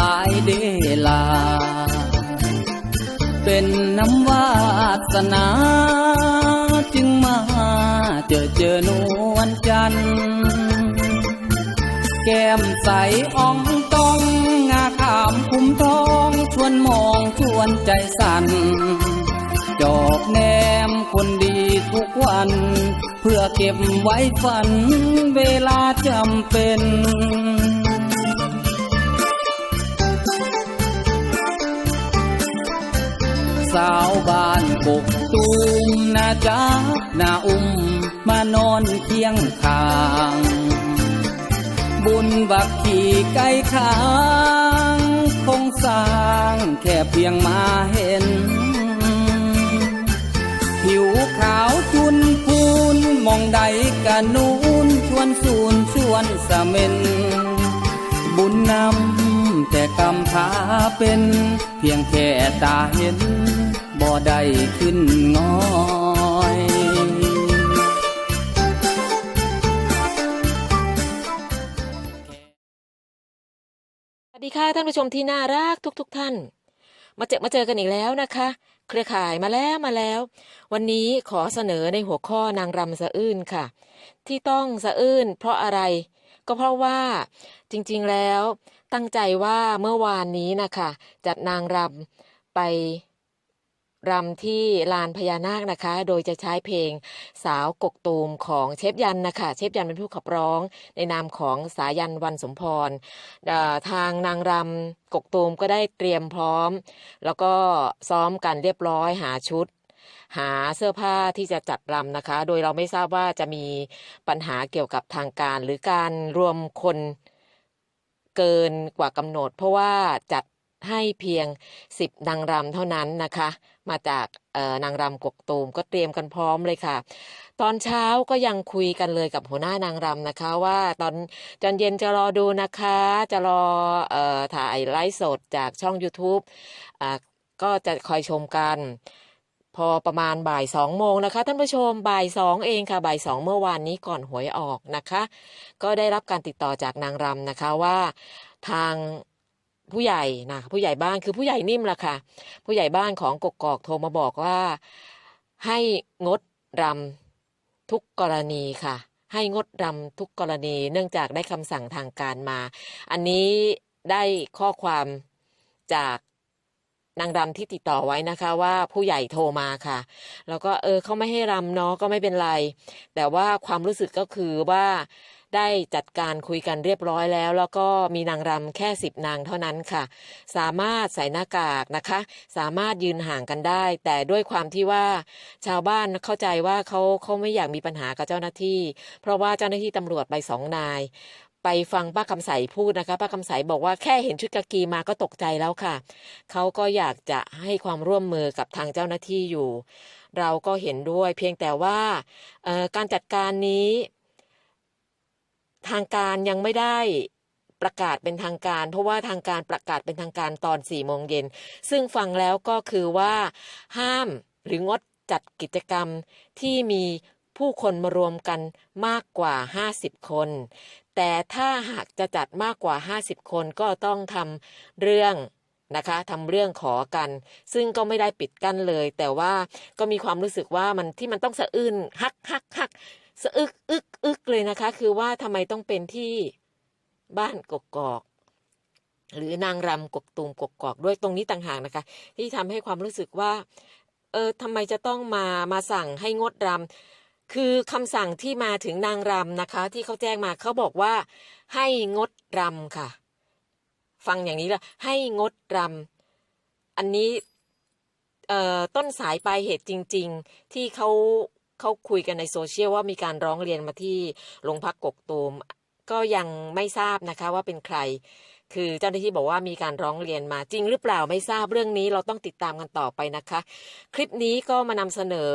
ลายเป็นน้ำวาสนา จึงมาเจอเจอนวลจันทร์แก้มใสอ่องต้องงาขามคุ้มทองชวนมองชวนใจสั่นจอบแนมคนดีทุกวัน เพื่อเก็บไว้ฝันเวลาจำเป็น สาวบ้านกกตูมนาจักนาอุ้มมานอนเคียงข้าง บุญบักขี่ไก่ข้าง คงสร้างแค่เพียงมาเห็น ผิวขาวจุนพูนมองใดกะนูนชวนสูนชวนสะเม็นบุญนำ แต่กำพาเป็น เพียงแค่ตาเห็น บ่ได้ขึ้นงอยสวัสดีค่ะท่านผู้ชมที่น่ารักทุกๆทท่าน มาเจอมาเจอกันอีกแล้วนะคะ เครือข่ายมาแล้วมาแล้ว วันนี้ขอเสนอในหัวข้อนางรำสะอื้นค่ะ ที่ต้องสะอื้นเพราะอะไร ก็เพราะว่าจริงๆแล้วตั้งใจว่าเมื่อวานนี้นะคะจัดนางรำไปรำที่ลานพญานาคนะคะ โดยจะใช้เพลงสาวกกตูมของเชฟยันนะคะ เชฟยันเป็นผู้ขับร้อง ในนามของสายันวันสมพร ทางนางรำกกตูมก็ได้เตรียมพร้อม แล้วก็ซ้อมกันเรียบร้อยหาชุด หาเสื้อผ้าที่จะจัดรำนะคะ โดยเราไม่ทราบว่าจะมีปัญหาเกี่ยวกับทางการ หรือการรวมคนเกินกว่ากำหนด เพราะว่าจัดให้เพียง 10 นางรำเท่านั้นนะคะ มาจากเอ่อนางรำกกตูมก็เตรียมกันพร้อมเลยค่ะ ตอนเช้าก็ยังคุยกันเลยกับหัวหน้านางรำนะคะ ว่าตอนตอนเย็นจะรอดูนะคะ จะรออถ่ายไลฟ์สดจากช่อง YouTube อ่าก็จะคอยชมกัน พอประมาณบ่ายสองโมงนะคะ ท่านผู้ชมบ่ายสองเองค่ะบ่ายสองเมื่อวานนี้ก่อนหวยออกนะคะ ก็ได้รับการติดต่อจากนางรำนะคะว่าทางผู้ใหญ่นะผู้ใหญ่บ้านคือผู้ใหญ่นิ่มละค่ะ ผู้ใหญ่บ้านของกกอกโทรมาบอกว่าให้งดรำทุกกรณีค่ะ ให้งดรำทุกกรณี เนื่องจากได้คำสั่งทางการมา อันนี้ได้ข้อความจาก นางรำที่ติดต่อไว้นะคะว่าผู้ใหญ่โทรมาค่ะ แล้วก็เออเขาไม่ให้รำเนาะก็ไม่เป็นไร แต่ว่าความรู้สึกก็คือว่าได้จัดการคุยกันเรียบร้อยแล้ว แล้วก็มีนางรำแค่สิบนางเท่านั้นค่ะ สามารถใส่หน้ากากนะคะ สามารถยืนห่างกันได้ แต่ด้วยความที่ว่าชาวบ้านเข้าใจว่าเขาเขาไม่อยากมีปัญหากับเจ้าหน้าที่ เพราะว่าเจ้าหน้าที่ตำรวจไปสองนาย ไปฟังป้าคำใสพูดนะคะป้าคำใสบอกว่าแค่เห็นชุดกากีมาก็ตกใจแล้วค่ะ เขาก็อยากจะให้ความร่วมมือกับทางเจ้าหน้าที่อยู่ เราก็เห็นด้วยเพียงแต่ว่าการจัดการนี้ ทางการยังไม่ได้ประกาศเป็นทางการ เพราะว่าทางการประกาศเป็นทางการตอน4ี่โมงเย็นซึ่งฟังแล้วก็คือว่าห้ามหรืองดจัดกิจกรรมที่มี ผู้คนมารวมกันมากกว่า 50 คน แต่ถ้าหากจะจัดมากกว่า 50 คนก็ต้องทำเรื่องนะคะทำเรื่องขอกัน ซึ่งก็ไม่ได้ปิดกั้นเลย แต่ว่าก็มีความรู้สึกว่ามันที่มันต้องสะอื้นฮักฮักฮักสะอึกอึกอึกเลยนะคะ คือว่าทำไมต้องเป็นที่บ้านกกอกหรือนางรำกกตูมกกอกด้วยตรงนี้ต่างหากนะคะ ที่ทำให้ความรู้สึกว่าเออทำไมจะต้องมามาสั่งให้งดรำ คือคำสั่งที่มาถึงนางรำนะคะ ที่เขาแจ้งมาเขาบอกว่า ให้งดรำค่ะ ฟังอย่างนี้ละให้งดรำอันนี้ต้นสายปลายเหตุจริง ๆ ที่เขาเขาคุยกันในโซเชียลว่ามีการร้องเรียนมาที่โรงพักกกตูมก็ยังไม่ทราบนะคะว่าเป็นใคร คือเจ้าหน้าที่บอกว่ามีการร้องเรียนมาจริงหรือเปล่าไม่ทราบเรื่องนี้เราต้องติดตามกันต่อไปนะคะ คลิปนี้ก็มานำเสนอ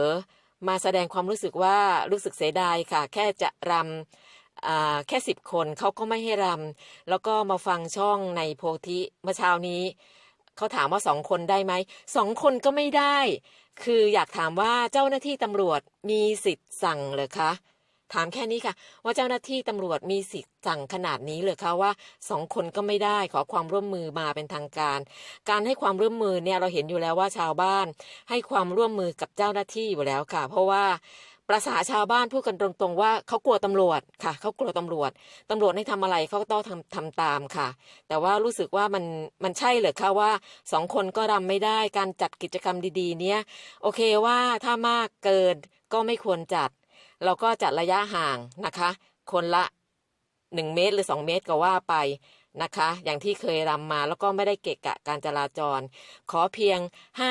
มาแสดงความรู้สึกว่ารู้สึกเสียดายค่ะ แค่จะรำอ่าแค่สิบคนเขาก็ไม่ให้รำแล้วก็มาฟังช่องในโพธิเมื่อเช้านี้เขาถามว่าสองคนได้ไหมสองคนก็ไม่ได้ คืออยากถามว่าเจ้าหน้าที่ตำรวจมีสิทธิ์สั่งเหรอคะ ถามแค่นี้ค่ะ ว่าเจ้าหน้าที่ตำรวจมีสิทธิ์สั่งขนาดนี้เลยคะว่าสองคนก็ไม่ได้ขอความร่วมมือมาเป็นทางการ การให้ความร่วมมือเนี่ยเราเห็นอยู่แล้วว่าชาวบ้าน ให้ความร่วมมือกับเจ้าหน้าที่อยู่แล้วค่ะ เพราะว่าประษาชาวบ้านพูดกันตรงๆว่าเขากลัวตำรวจค่ะเขากลัวตำรวจตำรวจให้ทำอะไรเขาก็ต้องทำทำตามค่ะ แต่ว่ารู้สึกว่ามันมันใช่เหรอคะว่าสองคนก็รำไม่ได้การจัดกิจกรรมดีๆ เนี้ยโอเคว่าถ้ามากเกินก็ไม่ควรจัด เราก็จัดระยะห่างนะคะ คนละ 1 เมตรหรือ 2 เมตรก็ว่าไปนะคะ อย่างที่เคยรำมาแล้วก็ไม่ได้เกะกะการจราจร ขอเพียง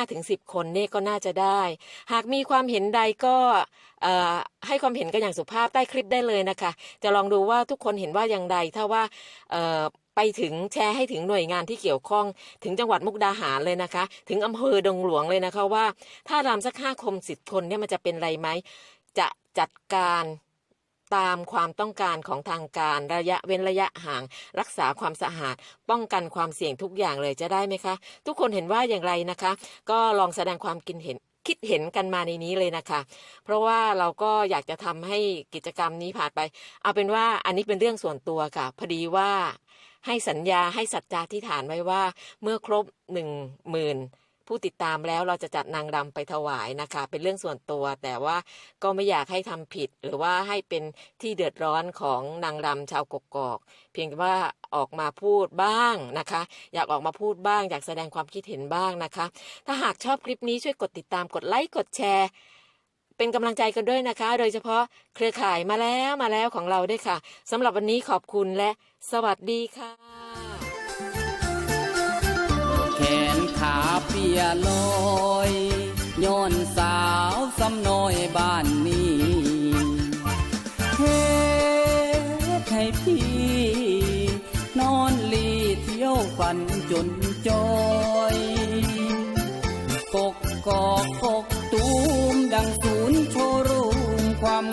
5-10 คนนี่ก็น่าจะได้ หากมีความเห็นใดก็ให้ความเห็นกันอย่างสุภาพใต้คลิปได้เลยนะคะ จะลองดูว่าทุกคนเห็นว่าอย่างใดถ้าว่าไปถึงแชร์ให้ถึงหน่วยงานที่เกี่ยวข้อง ถึงจังหวัดมุกดาหารเลยนะคะ ถึงอำเภอดงหลวงเลยนะคะว่า ถ้ารำสักห้าคมสิบคนเนี่ยมันจะเป็นไรไหม จะจัดการตามความต้องการของทางการระยะเว้นระยะห่าง รักษาความสะอาด ป้องกันความเสี่ยงทุกอย่างเลยจะได้ไหมคะ ทุกคนเห็นว่าอย่างไรนะคะ ก็ลองแสดงความคิดเห็นคิดเห็นกันมาในนี้เลยนะคะ เพราะว่าเราก็อยากจะทำให้กิจกรรมนี้ผ่านไป เอาเป็นว่าอันนี้เป็นเรื่องส่วนตัวค่ะ พอดีว่าให้สัญญาให้สัจจาที่ฐานไว้ว่า เมื่อครบหนึ่งหมื่น ผู้ติดตามแล้วเราจะจัดนางรำไปถวายนะคะ เป็นเรื่องส่วนตัวแต่ว่าก็ไม่อยากให้ทำผิด หรือว่าให้เป็นที่เดือดร้อนของนางรำชาวกกอก เพียงแต่ว่าออกมาพูดบ้างนะคะ อยากออกมาพูดบ้าง อยากแสดงความคิดเห็นบ้างนะคะ ถ้าหากชอบคลิปนี้ช่วยกดติดตามกดไลค์กดแชร์เป็นกำลังใจกันด้วยนะคะ โดยเฉพาะเครือข่ายมาแล้วมาแล้วของเราด้วยค่ะสำหรับวันนี้ขอบคุณและสวัสดีค่ะ ยลอยย้อนสาวสำน้อยบ้านนี้เฮ็ให้พี่ นอนลีเที่ยวฝันจนจอยกกกอกกตูมดังศูนย์โชว์รูมความ